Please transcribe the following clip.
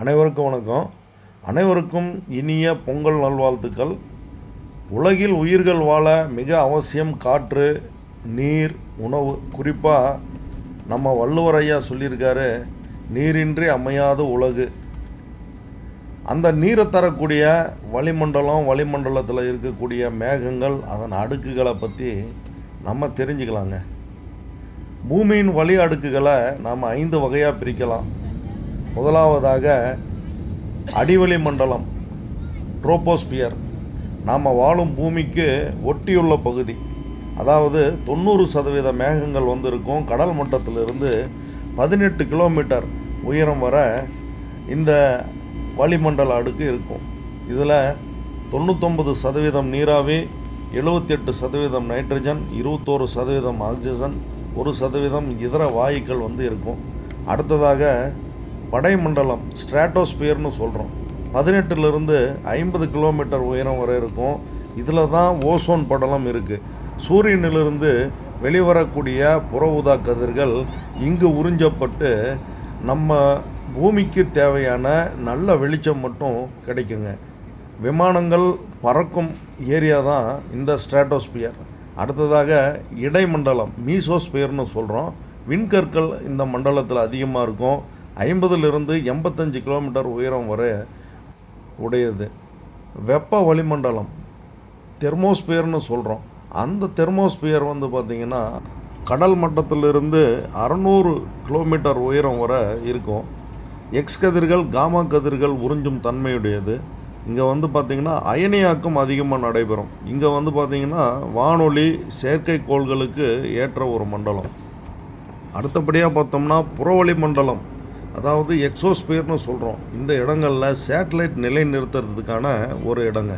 அனைவருக்கும் வணக்கம். அனைவருக்கும் இனிய பொங்கல் நல்வாழ்த்துக்கள். உலகில் உயிர்கள் வாழ மிக அவசியம் காற்று நீர் உணவு. குறிப்பாக நம்ம வள்ளுவர் ஐயா சொல்லியிருக்காரு நீரின்றி அமையாத உலகு. அந்த நீரை தரக்கூடிய வளிமண்டலம் வளிமண்டலத்தில் இருக்கக்கூடிய மேகங்கள் அதன் அடுக்குகளை பற்றி நம்ம தெரிஞ்சுக்கலாங்க. பூமியின் வழி அடுக்குகளை நாம் ஐந்து வகையாக பிரிக்கலாம். முதலாவதாக அடிவளி மண்டலம் ட்ரோபோஸ்பியர். நாம் வாழும் பூமிக்கு ஒட்டியுள்ள பகுதி. அதாவது தொண்ணூறு சதவீத மேகங்கள் வந்து இருக்கும் கடல் மட்டத்திலிருந்து பதினெட்டு கிலோமீட்டர் உயரம் வர இந்த வளிமண்டல அடுக்கு இருக்கும். இதில் தொண்ணூத்தொம்பது சதவீதம் நீராவி எழுபத்தெட்டு சதவீதம் நைட்ரஜன் இருபத்தோரு சதவீதம் ஆக்சிஜன் ஒரு சதவீதம் இதர வாயுக்கள் வந்து இருக்கும். அடுத்ததாக படைமண்டலம் ஸ்ட்ராட்டோஸ்பியர்னு சொல்கிறோம் பதினெட்டுலேருந்து ஐம்பது கிலோமீட்டர் உயரம் வரை இருக்கும். இதில் தான் ஓசோன் படலம் இருக்குது சூரியனிலிருந்து வெளிவரக்கூடிய புற ஊதா கதிர்கள் இங்கு உறிஞ்சப்பட்டு நம்ம பூமிக்கு தேவையான நல்ல வெளிச்சம் மட்டும் கிடைக்குங்க. விமானங்கள் பறக்கும் ஏரியா தான் இந்த ஸ்ட்ராட்டோஸ்பியர். அடுத்ததாக இடைமண்டலம் மீசோஸ்பியர்னு சொல்கிறோம் விண்கற்கள் இந்த மண்டலத்தில் அதிகமாக இருக்கும். ஐம்பதுலேருந்து எண்பத்தஞ்சு கிலோமீட்டர் உயரம் வரை உடையது. வெப்ப வளிமண்டலம் தெர்மோஸ்பியர்னு சொல்கிறோம் அந்த தெர்மோஸ்பியர் வந்து பார்த்திங்கன்னா கடல் மட்டத்திலிருந்து அறநூறு கிலோமீட்டர் உயரம் வரை இருக்கும். எக்ஸ் கதிர்கள் காமா கதிர்கள் உறிஞ்சும் தன்மையுடையது. இங்கே வந்து பார்த்திங்கன்னா அயனியாக்கம் அதிகமாக நடைபெறும். இங்கே வந்து பார்த்திங்கன்னா வானொலி செயற்கைக்கோள்களுக்கு ஏற்ற ஒரு மண்டலம். அடுத்தபடியாக பார்த்தோம்னா புறவழி மண்டலம் அதாவது எக்ஸோஸ்பியர்னு சொல்கிறோம் இந்த இடங்களில் சேட்டலைட் நிலை நிறுத்துறதுக்கான ஒரு இடங்க.